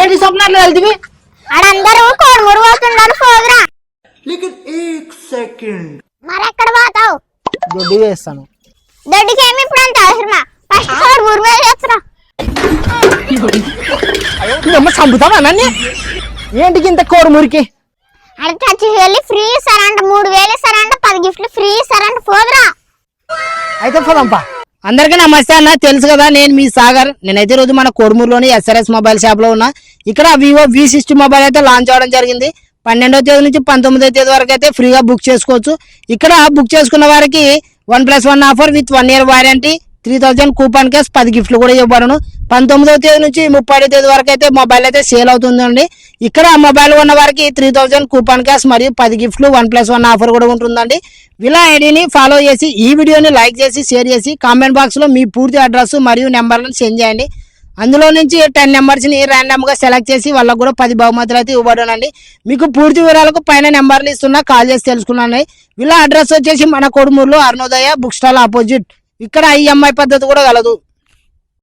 ఏంటి స్వప్నాలు వెళ్తుంది ఆడందరూ కోడుమూరు పోతున్నారు పోదురా. మరెక్కడ పోతావు? దొడ్డి వేస్తాను. దొడ్డికి ఏమి ఇప్పుడు అంత అవసరమా? ఫస్ట్ కోడుమూరు మీద చేస్తురా. చంపుతావా ఇంత వెళ్ళి ఫ్రీ ఇస్తారంట మూడు వేలు ఇస్తారంట పది గిఫ్ట్లు ఫ్రీ ఇస్తారంట పోదురా. అయితే పోదాంపా. అందరికీ నమస్తే అన్న. తెలుసు కదా నేను మీ సాగర్. నేనైతే రోజు మన కోడుమూరులోని ఎస్ఆర్ఎస్ మొబైల్ షాప్లో ఉన్నా. ఇక్కడ వివో వి సిక్స్టీ మొబైల్ అయితే లాంచ్ అవడం జరిగింది. పన్నెండో తేదీ నుంచి పంతొమ్మిదో తేదీ వరకు అయితే ఫ్రీగా బుక్ చేసుకోవచ్చు. ఇక్కడ బుక్ చేసుకున్న వారికి one plus one offer with one year warranty three thousand coupon case పది గిఫ్ట్లు కూడా ఇవ్వబడను. పంతొమ్మిదవ తేదీ నుంచి ముప్పై తేదీ వరకు అయితే మొబైల్ అయితే సేల్ అవుతుందండి. ఇక్కడ మొబైల్ ఉన్న వారికి త్రీ థౌజండ్ కూపన్ క్యాష్ మరియు పది గిఫ్ట్లు వన్ ప్లస్ వన్ ఆఫర్ కూడా ఉంటుందండి. విలా ఐడిని ఫాలో చేసి ఈ వీడియోని లైక్ చేసి షేర్ చేసి కామెంట్ బాక్స్లో మీ పూర్తి అడ్రస్ మరియు నెంబర్లను సెండ్ చేయండి. అందులో నుంచి టెన్ నెంబర్స్ని ర్యాండమ్గా సెలెక్ట్ చేసి వాళ్ళకు కూడా పది బహుమతులు అయితే ఇవ్వబడనండి. మీకు పూర్తి వివరాలకు పైన నెంబర్లు ఇస్తున్నా కాల్ చేసి తెలుసుకున్నాను. వీళ్ళ అడ్రస్ వచ్చేసి మన కొడుమూరులో అరుణోదయ బుక్ స్టాల్ ఆపోజిట్ ఇక్కడ ఈఎంఐ పద్ధతి కూడా కలదు.